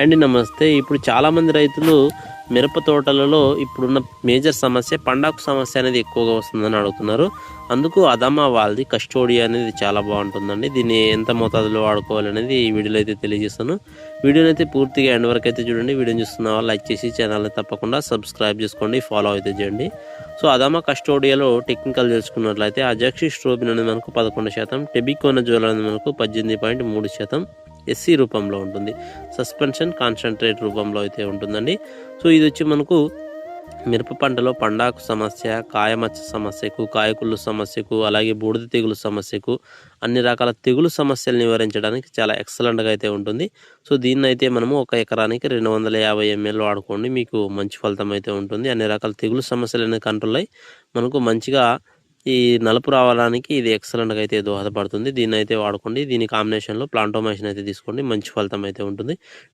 అండి నమస్తే. ఇప్పుడు చాలామంది రైతులు మిరప తోటలలో ఇప్పుడున్న మేజర్ సమస్య పండాకు సమస్య అనేది ఎక్కువగా వస్తుందని అడుగుతున్నారు. అందుకు అదమా వాళ్ళది కస్టోడియా అనేది చాలా బాగుంటుందండి. దీన్ని ఎంత మోతాదులో వాడుకోవాలి అనేది ఈ వీడియోలో అయితే తెలియజేస్తాను. వీడియోని అయితే పూర్తిగా ఎండ్ వరకు అయితే చూడండి. వీడియోని చూస్తున్న వాళ్ళు లైక్ చేసి ఛానల్ని తప్పకుండా సబ్స్క్రైబ్ చేసుకోండి ఫాలో అయితే చేయండి. సో అదామా కస్టోడియాలో టెక్నికల్ తెలుసుకున్నట్లయితే అజాక్షి స్ట్రోబిన్ అనేది మనకు పదకొండు శాతం టెబికోన జోల్ అనేది మనకు పద్దెనిమిది పాయింట్ మూడు శాతం ఎస్సీ రూపంలో ఉంటుంది. సస్పెన్షన్ కాన్సన్ట్రేట్ రూపంలో అయితే ఉంటుందండి. సో ఇది వచ్చి మనకు మిరప పంటలో పండాకు సమస్య కాయమచ్చ సమస్యకు కాయకుళ్ళు సమస్యకు అలాగే బూడిద తెగులు సమస్యకు అన్ని రకాల తెగులు సమస్యలు నివారించడానికి చాలా ఎక్సలెంట్గా అయితే ఉంటుంది. సో దీన్ని అయితే మనము ఒక ఎకరానికి రెండు వందల యాభై ఎంఎల్ వాడుకోండి. మీకు మంచి ఫలితం అయితే ఉంటుంది. అన్ని రకాల తెగులు సమస్యలు అనేది కంట్రోల్ అయ్యి మనకు మంచిగా ఈ నలుపు రావడానికి ఇది ఎక్సలెంట్గా అయితే దోహదపడుతుంది. దీన్ని అయితే వాడుకోండి. దీని కాంబినేషన్లో ప్లాంటోమేషన్ అయితే తీసుకోండి. మంచి ఫలితం అయితే ఉంటుంది.